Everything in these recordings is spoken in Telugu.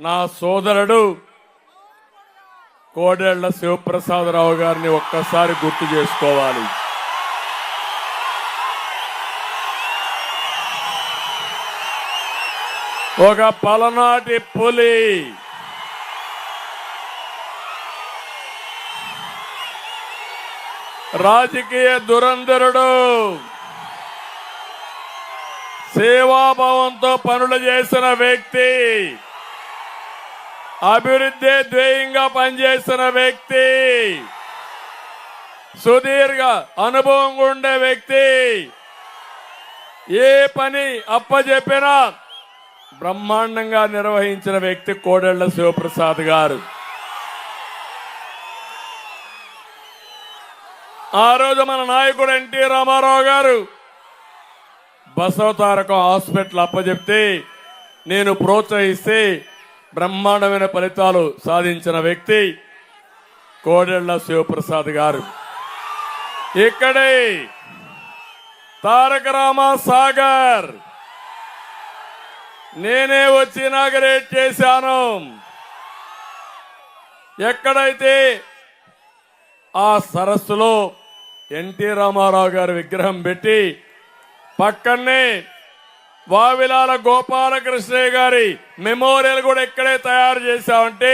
నా సోదరుడు కోడేళ్ళ శివప్రసాదరావు గారిని ఒక్కసారి గుర్తు చేసుకోవాలి. ఒక పలనాటి పులి. రాజకీయ దురంధరుడు. సేవాభావంతో పనులు చేసిన వ్యక్తి. అభివృద్ధి ధ్యేయంగా పనిచేస్తున్న వ్యక్తి సుదీర్ఘ అనుభవం ఉండే వ్యక్తి ఏ పని అప్పచెప్పినా బ్రహ్మాండంగా నిర్వహించిన వ్యక్తి కోడెళ్ళ శివప్రసాద్ గారు. ఆ రోజు మన నాయకుడు ఎన్టీ రామారావు గారు బసవతారకం హాస్పిటల్ అప్పచెప్తే నేను ప్రోత్సహిస్తే బ్రహ్మాండమైన ఫలితాలు సాధించిన వ్యక్తి కోడెళ్ళ శివప్రసాద్ గారు. ఇక్కడే తారక రామ సాగర్ నేనే వచ్చి ఇనాగరేట్ చేశాను. ఎక్కడైతే ఆ సరస్సులో ఎన్టీ రామారావు గారి విగ్రహం పెట్టి పక్కనే వావిలాల గోపాలకృష్ణయ్య గారి మెమోరియల్ కూడా ఇక్కడే తయారు చేశామంటే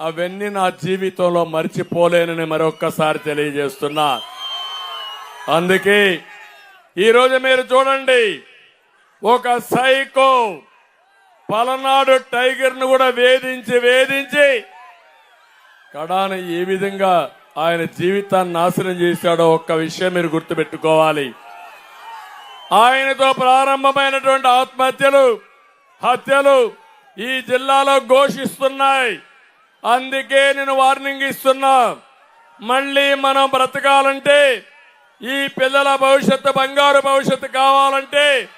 అవన్నీ నా జీవితంలో మర్చిపోలేనని మరొక్కసారి తెలియజేస్తున్నా. అందుకే ఈరోజు మీరు చూడండి ఒక సైకో పలనాడు టైగర్ను కూడా వేధించి వేధించి కడాన ఏ విధంగా ఆయన జీవితాన్ని నాశనం చేశాడో ఒక్క విషయం మీరు గుర్తుపెట్టుకోవాలి. ఆయనతో ప్రారంభమైనటువంటి ఆత్మహత్యలు హత్యలు ఈ జిల్లాలో ఘోషిస్తున్నాయి. అందుకే నేను వార్నింగ్ ఇస్తున్నా. మళ్ళీ మనం బ్రతకాలంటే ఈ పిల్లల భవిష్యత్తు బంగారు భవిష్యత్తు కావాలంటే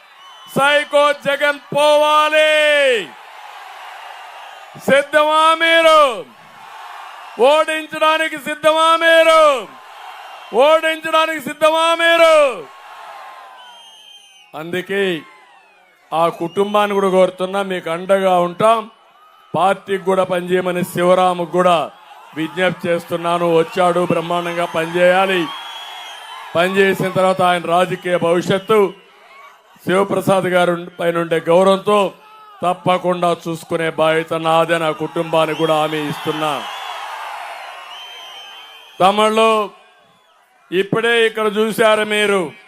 సైకో జగన్ పోవాలి. సిద్ధమా మీరు? ఓడించడానికి సిద్ధమా మీరు? ఓడించడానికి సిద్ధమా మీరు? అందుకే ఆ కుటుంబాన్ని కూడా కోరుతున్నా మీకు అండగా ఉంటాం. పార్టీకి కూడా పనిచేయమని శివరాముకు కూడా విజ్ఞప్తి చేస్తున్నాను. వచ్చాడు బ్రహ్మాండంగా పనిచేయాలి. పనిచేసిన తర్వాత ఆయన రాజకీయ భవిష్యత్తు శివప్రసాద్ గారు పైన ఉండే గౌరవంతో తప్పకుండా చూసుకునే బాధ్యత నాదే నా కుటుంబానికి కూడా హామీ ఇస్తున్నా. తమిళలో ఇప్పుడే ఇక్కడ చూశారు మీరు.